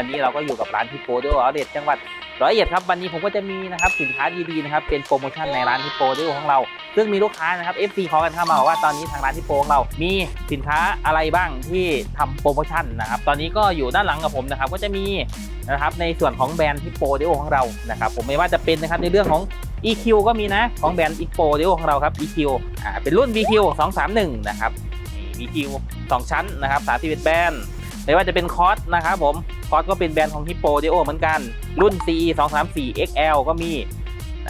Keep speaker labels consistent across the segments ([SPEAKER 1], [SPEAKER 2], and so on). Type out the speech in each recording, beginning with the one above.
[SPEAKER 1] วันนี้เราก็อยู่กับร้านฮิปโปดิโอเอาเดตจังหวัดร้อยเอ็ดครับวันนี้ผมก็จะมีนะครับสินค้าดีๆนะครับเป็นโปรโมชั่นในร้านฮิปโปดิโอของเรา ซึ่งมีลูกค้านะครับ FC ขอกันเข้ามาบอกว่าตอนนี้ทางร้านฮิปโปของเรา มีสินค้าอะไรบ้างที่ทำโปรโมชั่นนะครับตอนนี้ก็อยู่ด้านหลังกับผมนะครับก็จะมีนะครับในส่วนของแบรนด์ฮิปโปดิโอของเรานะครับผมไม่ว่าจะเป็นนะครับในเรื่องของ EQ ก็มีนะของแบรนด์ e p o d e o ของเราครับ EQ อ่าเป็นรุ่น VQ 231นะครับนี่ VQ 2 ชั้นนะครับ31แบรนด์ ไม่ว่าจะเป็นคอสนะครับผมคอสก็เป็นแบรนด์ของ Hippo d e o เหมือนกัน รุ่น CE 234 XL ก็มี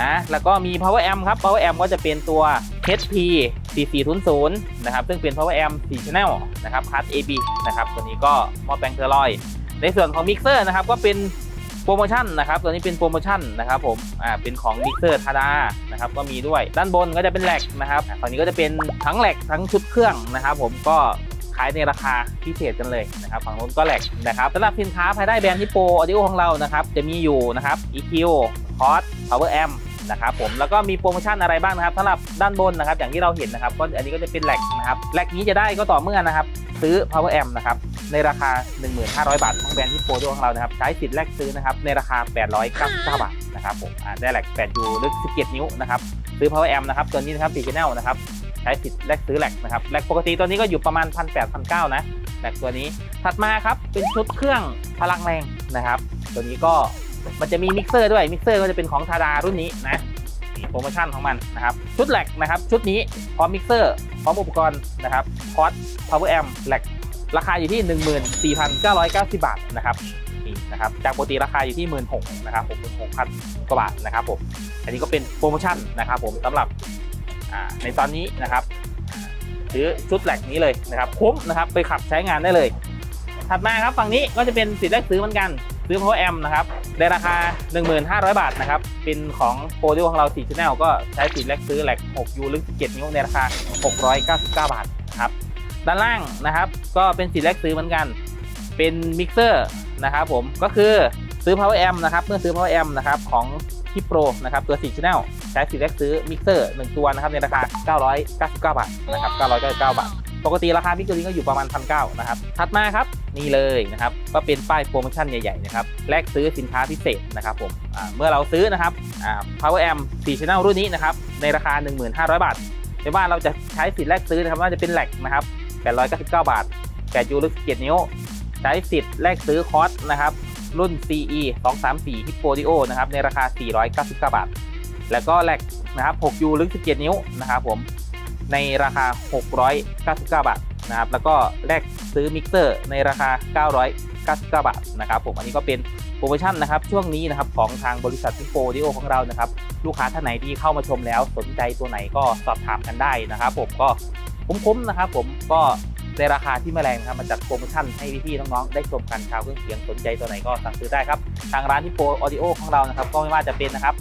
[SPEAKER 1] นะแล้วก็มี Power Amp ครับ Power Amp ก็จะเป็นตัว HP 4400นะครับ ซึ่งเป็น Power Amp 4 Channel นะครับคัส AB นะครับ ตัวนี้ก็มอแปลงเทอร์ลอย ในส่วนของมิกเซอร์นะครับ ก็เป็นโปรโมชั่นนะครับ ตัวนี้เป็นโปรโมชั่นนะครับผม อ่า เป็นของมิกเซอร์ทาดานะครับ ก็มีด้วย ด้านบนก็จะเป็นแหลกนะครับฝั่งนี้ก็จะเป็นทั้งแหลกทั้งชุดเครื่องนะครับ ผม ก็ายในราคาพิเศษกันเลยนะครับฝั่งนู้นก็แหลกนะครับสำหรับสินค้าภายใต้แบรนด์ฮิปโปออดิโอของเรานะครับจะมีอยู่นะครับ EQ Hot Power Amp นะครับผมแล้วก็มีโปรโมชั่นอะไรบ้างนะครับสำหรับด้านบนนะครับอย่างที่เราเห็นนะครับก็อันนี้ก็จะเป็นแหลกนะครับแหลกนี้จะได้ก็ต่อเมื่อนะครับซื้อ Power Amp นะครับในราคา 1500 บาทของแบรนด์ที่โปรดของเรานะครับใช้สิทธิ์แลกซื้อนะครับในราคา 899 บาทนะครับผมได้แหลก8ยูลึก 17 นิ้วนะครับซื้อ Power Amp นะครับตัวนี้นะครับ4 Channel นะครับ ใช้สิทธิ์แลกซื้อแหลกนะครับแหลกปกติตัวนี้ก็อยู่ประมาณ1,800 1,900นะแหลกตัวนี้ถัดมาครับเป็นชุดเครื่องพลังแรงนะครับ ตัวนี้ก็มันจะมีมิกเซอร์ด้วยมิกเซอร์ก็จะเป็นของทาดารุ่นนี้นะนี่โปรโมชั่นของมันนะครับ ชุดแหลกนะครับ ชุดนี้พร้อมมิกเซอร์พร้อมอุปกรณ์นะครับคอร์ส power amp แหลกราคาอยู่ที่ 14,990 บาทนะครับนี่นะครับจากปกติราคาอยู่ที่ 16,000นะครับผม16,000 กว่าบาทนะครับผมอันนี้ก็เป็นโปรโมชั่นนะครับผมสำหรับ ในตอนนี้นะครับอ่าซื้อชุดแหลกนี้เลยนะครับคุ้มนะครับไปขับใช้งานได้เลย ถัดมาครับฝั่งนี้ก็จะเป็นสิทธิ์แรกซื้อเหมือนกัน ซื้อ power M นะครับในราคา 1,500 บาทนะครับเป็นของโปรดิวของเรา4 channel ก็ใช้สิทธิ์แรกซื้อแหลก6 U ลึก17นิ้วในราคา 699 บาทครับด้านล่างนะครับ ก็เป็นสีแรกซื้อเหมือนกัน เป็นมิกเซอร์นะครับผมก็คือซื้อ power amp นะครับเมื่อซื้อ power amp นะครับของ ที่โปรนะครับตัว4 channel ใช้สีแรกซื้อมิกเซอร์1ตัวนะครับในราคา 999 บาทนะครับ999 บาทปกติราคามิกเซอร์นี้ก็อยู่ประมาณ1,900นะครับ ถัดมาครับนี่เลยนะครับก็เป็นป้ายโปรโมชั่นใหญ่ๆนะครับแลกซื้อสินค้าพิเศษนะครับผมเมื่อเราซื้อนะครับ power amp 4 channel รุ่นนี้นะครับในราคา 1,500 บาทไม่ว่าเราจะใช้สิทธิ์แลกซื้อนะครับว่าจะเป็นแหลกนะครับ899 บาท8ยูลึก17นิ้ว ใช้สิทธิ์แลกซื้อคอร์สนะครับ รุ่น CE 234 Hippo Dio นะครับในราคา 499 บาท แล้วก็แลกนะครับ6ยูลึก 17 นิ้วนะครับผมในราคา 699 บาทนะครับแล้วก็แลกซื้อมิกเซอร์ในราคา 999 บาทนะครับผมอันนี้ก็เป็นโปรโมชั่นนะครับช่วงนี้นะครับของทางบริษัท Hippo Dio ของเรานะครับลูกค้าท่านไหนที่เข้ามาชมแล้วสนใจตัวไหนก็สอบถามกันได้นะครับผมก็คุ้มๆนะครับผมก็ ในราคาที่ไม่แรงนะครับมาจัดโปรโมชั่นให้พี่ๆน้องๆได้ชมกันชาวเครื่องเสียงสนใจตัวไหนก็สั่งซื้อได้ครับทางร้านที่โปรออดิโอของเรานะครับก็ไม่ว่าจะเป็นนะครับ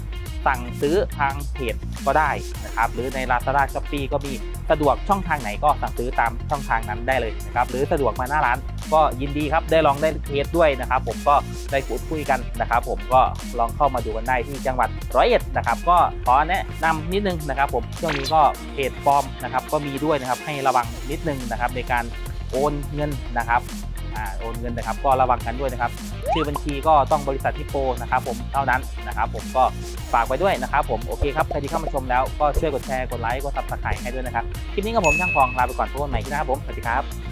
[SPEAKER 1] สั่งซื้อทางเพจก็ได้นะครับ หรือใน Lazada s h o p e e ก็มีสะดวกช่องทางไหนก็สั่งซื้อตามช่องทางนั้นได้เลยนะครับ หรือสะดวกมาหน้าร้านก็ยินดีครับได้ลองได้เทสด้วยนะครับ ผมก็ได้พูดคุยกันนะครับ ผมก็ลองเข้ามาดูกันได้ที่จังหวัดร้อยเอ็ดนะครับ ก็ขอแนะนำนิดนึงนะครับ ผมช่วงนี้ก็เพจปลอมนะครับ ก็มีด้วยนะครับให้ระวังนิดนึงนะครับในการโอนเงินนะครับ อ่าโอนเงินนะครับ ก็ระวังกันด้วยนะครับ ชื่อบัญชีก็ต้องบริษัทที่โปรนะครับผมเท่านั้นนะครับ ผมก็ฝากไว้ด้วยนะครับ ผมโอเคครับใครที่เข้ามาชมแล้วก็ช่วยกดแชร์กดไลค์กดซับสไครต์ให้ด้วยนะครับคลิปนี้กับผมช่างฟองลาไปก่อนพบกันใหม่ที่หน้าครับผมสวัสดีครับ